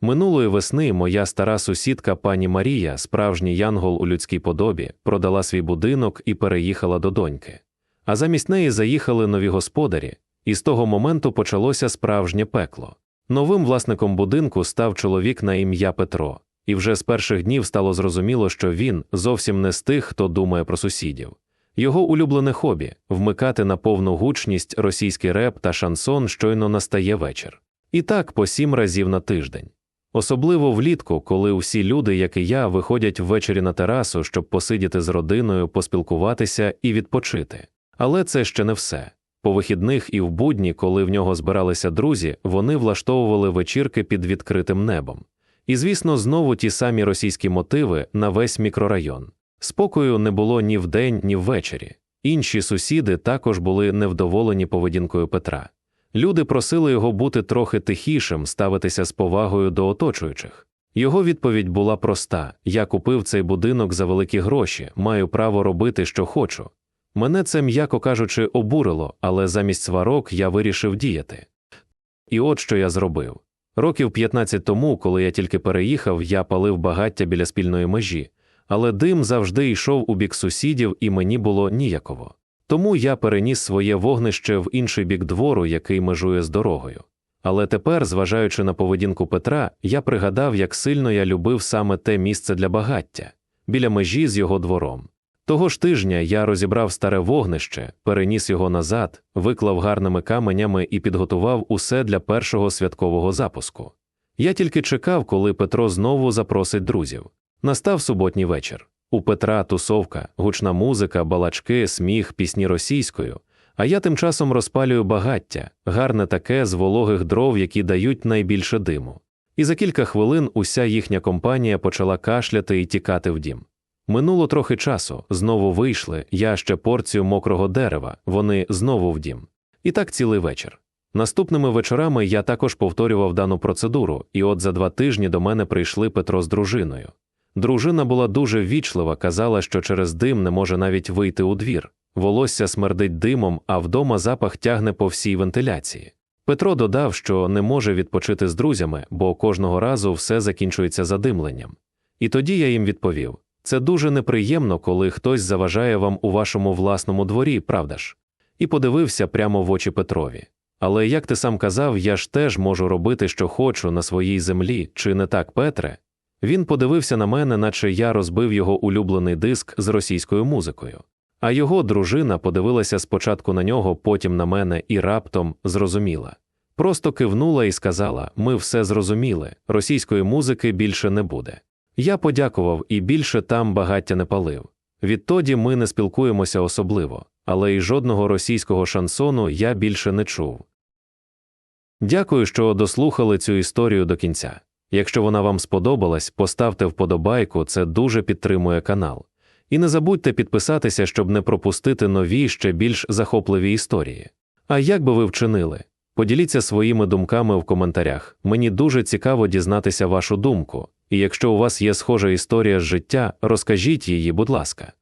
Минулої весни моя стара сусідка пані Марія, справжній янгол у людській подобі, продала свій будинок і переїхала до доньки. А замість неї заїхали нові господарі, і з того моменту почалося справжнє пекло. Новим власником будинку став чоловік на ім'я Петро, і вже з перших днів стало зрозуміло, що він зовсім не з тих, хто думає про сусідів. Його улюблене хобі вмикати на повну гучність російський реп та шансон щойно настає вечір. І так по сім разів на тиждень. Особливо влітку, коли усі люди, як і я, виходять ввечері на терасу, щоб посидіти з родиною, поспілкуватися і відпочити. Але це ще не все. По вихідних і в будні, коли в нього збиралися друзі, вони влаштовували вечірки під відкритим небом. І, звісно, знову ті самі російські мотиви на весь мікрорайон. Спокою не було ні вдень, ні ввечері. Інші сусіди також були невдоволені поведінкою Петра. Люди просили його бути трохи тихішим, ставитися з повагою до оточуючих. Його відповідь була проста: я купив цей будинок за великі гроші, маю право робити, що хочу. Мене це, м'яко кажучи, обурило, але замість сварок я вирішив діяти. І от що я зробив. Років 15 тому, коли я тільки переїхав, я палив багаття біля спільної межі, але дим завжди йшов у бік сусідів, і мені було ніяково. Тому я переніс своє вогнище в інший бік двору, який межує з дорогою. Але тепер, зважаючи на поведінку Петра, я пригадав, як сильно я любив саме те місце для багаття біля межі з його двором. Того ж тижня я розібрав старе вогнище, переніс його назад, виклав гарними каменями і підготував усе для першого святкового запуску. Я тільки чекав, коли Петро знову запросить друзів. Настав суботній вечір. У Петра тусовка, гучна музика, балачки, сміх, пісні російською. А я тим часом розпалюю багаття, гарне таке з вологих дров, які дають найбільше диму. І за кілька хвилин уся їхня компанія почала кашляти і тікати в дім. Минуло трохи часу, знову вийшли, я ще порцію мокрого дерева, вони знову в дім. І так цілий вечір. Наступними вечорами я також повторював дану процедуру, і от за два тижні до мене прийшли Петро з дружиною. Дружина була дуже ввічлива, казала, що через дим не може навіть вийти у двір. Волосся смердить димом, а вдома запах тягне по всій вентиляції. Петро додав, що не може відпочити з друзями, бо кожного разу все закінчується задимленням. І тоді я їм відповів це дуже неприємно, коли хтось заважає вам у вашому власному дворі, правда ж? І подивився прямо в очі Петрові. Але як ти сам казав, я ж теж можу робити, що хочу на своїй землі, чи не так, Петре? Він подивився на мене, наче я розбив його улюблений диск з російською музикою. А його дружина подивилася спочатку на нього, потім на мене і раптом зрозуміла. Просто кивнула і сказала: Ми все зрозуміли, російської музики більше не буде. Я подякував і більше там багаття не палив. Відтоді ми не спілкуємося особливо, але й жодного російського шансону я більше не чув. Дякую, що дослухали цю історію до кінця. Якщо вона вам сподобалась, поставте вподобайку, це дуже підтримує канал. І не забудьте підписатися, щоб не пропустити нові ще більш захопливі історії. А як би ви вчинили? Поділіться своїми думками в коментарях. Мені дуже цікаво дізнатися вашу думку, і якщо у вас є схожа історія з життя, розкажіть її, будь ласка.